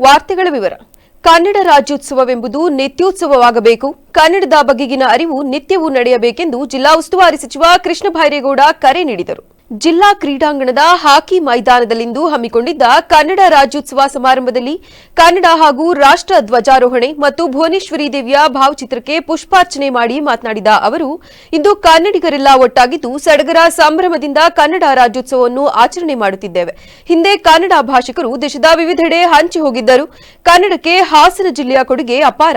ವಾರ್ತೆಗಳ ವಿವರ. ಕನ್ನಡ ರಾಜ್ಯೋತ್ಸವವೆಂಬುದು ನಿತ್ಯೋತ್ಸವವಾಗಬೇಕು. ಕನ್ನಡದ ಬಗೆಗಿನ ಅರಿವು ನಿತ್ಯವೂ ನಡೆಯಬೇಕೆಂದು ಜಿಲ್ಲಾ ಉಸ್ತುವಾರಿ ಸಚಿವ ಕೃಷ್ಣ ಬೈರೇಗೌಡ ಕರೆ ನೀಡಿದರು. ಜಿಲ್ಲಾ ಕ್ರೀಡಾಂಗಣದ ಹಾಕಿ ಮೈದಾನದಲ್ಲಿಂದು ಹಮ್ಮಿಕೊಂಡಿದ್ದ ಕನ್ನಡ ರಾಜ್ಯೋತ್ಸವ ಸಮಾರಂಭದಲ್ಲಿ ಕನ್ನಡ ಹಾಗೂ ರಾಷ್ಟ್ರ ಧ್ವಜಾರೋಹಣೆ ಮತ್ತು ಭುವನೇಶ್ವರಿ ದೇವಿಯ ಭಾವಚಿತ್ರಕ್ಕೆ ಪುಷ್ಪಾರ್ಚನೆ ಮಾಡಿ ಮಾತನಾಡಿದ ಅವರು, ಇಂದು ಕನ್ನಡಿಗರೆಲ್ಲ ಒಟ್ಟಾಗಿದ್ದು ಸಡಗರ ಸಂಭ್ರಮದಿಂದ ಕನ್ನಡ ರಾಜ್ಯೋತ್ಸವವನ್ನು ಆಚರಣೆ ಮಾಡುತ್ತಿದ್ದೇವೆ. ಹಿಂದೆ ಕನ್ನಡ ಭಾಷಿಕರು ದೇಶದ ವಿವಿಧೆಡೆ ಹಂಚಿ ಹೋಗಿದ್ದರು. ಕನ್ನಡಕ್ಕೆ ಹಾಸನ ಜಿಲ್ಲೆಯ ಕೊಡುಗೆ ಅಪಾರ.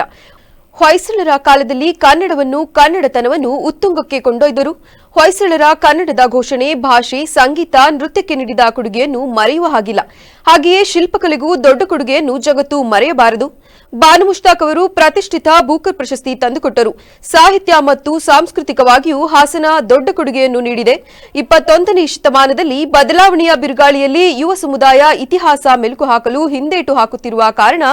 ಹೊಯ್ಸಳರ ಕಾಲದಲ್ಲಿ ಕನ್ನಡವನ್ನು ಕನ್ನಡತನವನ್ನು ಉತ್ತುಂಗಕ್ಕೆ ಕೊಂಡೊಯ್ದರು. ಹೊಯ್ಸಳರ ಕನ್ನಡದ ಘೋಷಣೆ, ಭಾಷೆ, ಸಂಗೀತ, ನೃತ್ಯಕ್ಕೆ ನೀಡಿದ ಕೊಡುಗೆಯನ್ನು ಮರೆಯುವ ಹಾಗಿಲ್ಲ. ಹಾಗೆಯೇ ಶಿಲ್ಪಕಲೆಗೂ ದೊಡ್ಡ ಕೊಡುಗೆಯನ್ನು ಜಗತ್ತು ಮರೆಯಬಾರದು. ಬಾನು ಮುಷ್ತಾಕ್ ಅವರು ಪ್ರತಿಷ್ಠಿತ ಬೂಕರ್ ಪ್ರಶಸ್ತಿ ತಂದುಕೊಟ್ಟರು. ಸಾಹಿತ್ಯ ಮತ್ತು ಸಾಂಸ್ಕೃತಿಕವಾಗಿಯೂ ಹಾಸನ ದೊಡ್ಡ ಕೊಡುಗೆಯನ್ನು ನೀಡಿದೆ. ಇಪ್ಪತ್ತೊಂದನೇ ಶತಮಾನದಲ್ಲಿ ಬದಲಾವಣೆಯ ಬಿರುಗಾಳಿಯಲ್ಲಿ ಯುವ ಸಮುದಾಯ ಇತಿಹಾಸ ಮೆಲುಕು ಹಾಕಲು ಹಿಂದೇಟು ಹಾಕುತ್ತಿರುವ ಕಾರಣ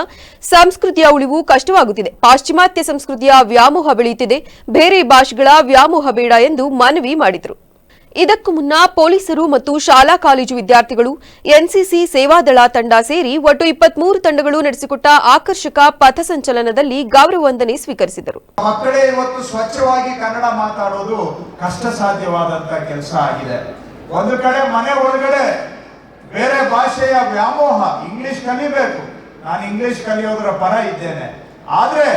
ಸಂಸ್ಕೃತಿಯ ಉಳಿವು ಕಷ್ಟವಾಗುತ್ತಿದೆ. ಪಾಶ್ಚಿಮಾತ್ಯ ಸಂಸ್ಕೃತಿಯ ವ್ಯಾಮೋಹ ಬೆಳೆಯುತ್ತಿದೆ. ಬೇರೆ ಭಾಷೆಗಳ ವ್ಯಾಮೋಹ ಬೇಡ ಎಂದು ಮನವಿ ಮಾಡಿದರು. ಇದಕ್ಕೂ ಮುನ್ನ ಪೊಲೀಸರು ಮತ್ತು ಶಾಲಾ ಕಾಲೇಜು ವಿದ್ಯಾರ್ಥಿಗಳು, ಎನ್ಸಿಸಿ ಸೇವಾದಳ ತಂಡ ಸೇರಿ ಒಟ್ಟು ಇಪ್ಪತ್ಮೂರು ತಂಡಗಳು ನಡೆಸಿಕೊಟ್ಟ ಆಕರ್ಷಕ ಪಥಸಂಚಲನದಲ್ಲಿ ಗೌರವ ವಂದನೆ ಸ್ವೀಕರಿಸಿದರು. ಮಕ್ಕಳೇ ಇವತ್ತು ಸ್ವಚ್ಛವಾಗಿ ಕನ್ನಡ ಮಾತಾಡೋದು ಕಷ್ಟ ಸಾಧ್ಯವಾದಂತ ಕೆಲಸ ಆಗಿದೆ. ಒಂದು ಕಡೆ ಮನೆ ಒಳಗಡೆ ಬೇರೆ ಭಾಷೆಯ ವ್ಯಾಮೋಹ, ಇಂಗ್ಲಿಷ್ ಕಲಿಬೇಕು. ನಾನು ಇಂಗ್ಲಿಷ್ ಕಲಿಯೋದ್ರ ಪರ ಇದ್ದೇನೆ. ಆದ್ರೆ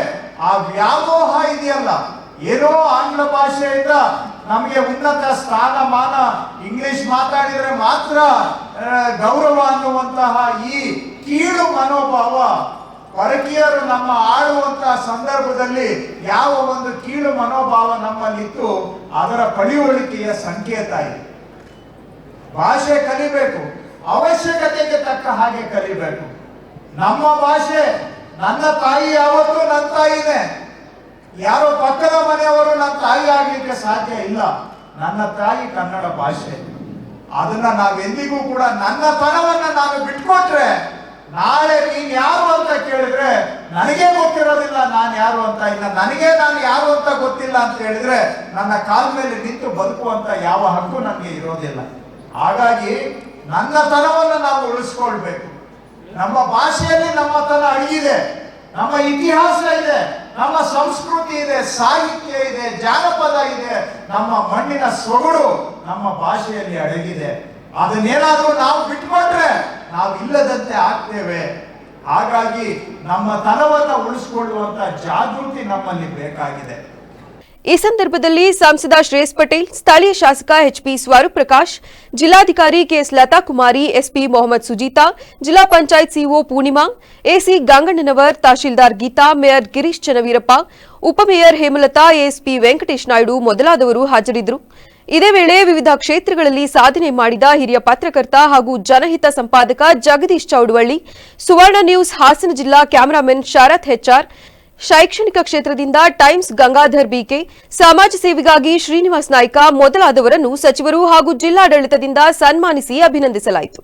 ಆ ವ್ಯಾಮೋಹ ಇದೆಯಲ್ಲ, ಏನೋ ಆಂಗ್ಲ ಭಾಷೆಯಿಂದ ನಮಗೆ ಉನ್ನತ ಸ್ಥಾನಮಾನ ಇಂಗ್ಲಿಷ್ ಮಾತಾಡಿದರೆ ಮಾತ್ರ ಗೌರವ ಅನ್ನುವಂತಹ ಈ ಕೀಳು ಮನೋಭಾವ ಪರಕೀಯರು ನಮ್ಮ ಆಳುವಂತಹ ಸಂದರ್ಭದಲ್ಲಿ ಯಾವ ಒಂದು ಕೀಳು ಮನೋಭಾವ ನಮ್ಮಲ್ಲಿತ್ತು, ಅದರ ಪಳಿವಳಿಕೆಯ ಸಂಕೇತ ಇದೆ. ಭಾಷೆ ಕಲಿಬೇಕು, ಅವಶ್ಯಕತೆಗೆ ತಕ್ಕ ಹಾಗೆ ಕಲಿಬೇಕು. ನಮ್ಮ ಭಾಷೆ, ನನ್ನ ತಾಯಿ ಯಾವತ್ತೂ ನನ್ನ ತಾಯಿನೇ. ಯಾರೋ ಪಕ್ಕದ ಮನೆಯವರು ತಾಯಿ ಆಗ್ಲಿಕ್ಕೆ ಸಾಧ್ಯ ಇಲ್ಲ. ನನ್ನ ತಾಯಿ ಕನ್ನಡ ಭಾಷೆ. ಅದನ್ನ ನಾವೆಂದಿಗೂ ಕೂಡ ನನ್ನ ತನವನ್ನ ನಾನು ಬಿಟ್ಕೊಟ್ರೆ ನಾಳೆ ನೀನ್ ಯಾರು ಅಂತ ಕೇಳಿದ್ರೆ ನನಗೆ ಗೊತ್ತಿರೋದಿಲ್ಲ ನಾನು ಯಾರು ಅಂತ, ಇಲ್ಲ ನನಗೆ ನಾನು ಯಾರು ಅಂತ ಗೊತ್ತಿಲ್ಲ ಅಂತ ಹೇಳಿದ್ರೆ ನನ್ನ ಕಾಲ ಮೇಲೆ ನಿಂತು ಬದುಕುವಂತ ಯಾವ ಹಕ್ಕು ನನಗೆ ಇರೋದಿಲ್ಲ. ಹಾಗಾಗಿ ನನ್ನ ತನವನ್ನು ನಾವು ಉಳಿಸ್ಕೊಳ್ಬೇಕು. ನಮ್ಮ ಭಾಷೆಯಲ್ಲಿ ನಮ್ಮ ತನ ಅಡಗಿದೆ ನಮ್ಮ ಇತಿಹಾಸ ಇದೆ. ನಮ್ಮ ಸಂಸ್ಕೃತಿ ಇದೆ. ಸಾಹಿತ್ಯ ಇದೆ. ಇದೆ ನಮ್ಮ ಮಣ್ಣಿನ ಸೊಗಡು ನಮ್ಮ ಭಾಷೆಯಲ್ಲಿ ಅಡಗಿದೆ. ಅದನ್ನೇನಾದರೂ ನಾವು ಬಿಟ್ಕೊಂಡ್ರೆ ನಾವು ಇಲ್ಲದಂತೆ ಆಗ್ತೇವೆ. ಹಾಗಾಗಿ ನಮ್ಮ ತನವನ್ನು ಉಳಿಸ್ಕೊಳ್ಳುವಂತ ಜಾಗೃತಿ ನಮ್ಮಲ್ಲಿ ಬೇಕಾಗಿದೆ. ಈ ಸಂದರ್ಭದಲ್ಲಿ ಸಂಸದ ಶ್ರೇಯಸ್ ಪಟೇಲ್, ಸ್ಥಳೀಯ ಶಾಸಕ ಎಚ್ಪಿ ಸ್ವರೂಪ್ ಪ್ರಕಾಶ್ ಜಿಲ್ಲಾಧಿಕಾರಿ K S Latha Kumari SP Mohammed Sujeetha, ಜಿಲ್ಲಾ panchayat CEO Poornima, AC Gangannanavar, tahsildar Geetha, mayor Girish Channaveerappa, ಉಪಮೇಯರ್ ಹೇಮಲತಾ, ಎಸ್ಪಿ ವೆಂಕಟೇಶ್ ನಾಯ್ಡು ಮೊದಲಾದವರು ಹಾಜರಿದ್ದರು. ಇದೇ ವೇಳೆ ವಿವಿಧ ಕ್ಷೇತ್ರಗಳಲ್ಲಿ ಸಾಧನೆ ಮಾಡಿದ ಹಿರಿಯ ಪತ್ರಕರ್ತ ಹಾಗೂ ಜನಹಿತ ಸಂಪಾದಕ ಜಗದೀಶ್ ಚೌಡವಳ್ಳಿ, ಸುವರ್ಣ ನ್ಯೂಸ್ ಹಾಸನ ಜಿಲ್ಲಾ ಕ್ಯಾಮರಾಮನ್ ಶರತ್ ಹೆಚ್ಆರ್ ಶೈಕ್ಷಣಿಕ ಕ್ಷೇತ್ರದಿಂದ ಟೈಮ್ಸ್ ಗಂಗಾಧರ್ ಬಿಕೆ ಸಮಾಜ ಸೇವೆಗಾಗಿ ಶ್ರೀನಿವಾಸ್ ನಾಯ್ಕ ಮೊದಲಾದವರನ್ನು ಸಚಿವರು ಹಾಗೂ ಜಿಲ್ಲಾಡಳಿತದಿಂದ ಸನ್ಮಾನಿಸಿ ಅಭಿನಂದಿಸಲಾಯಿತು.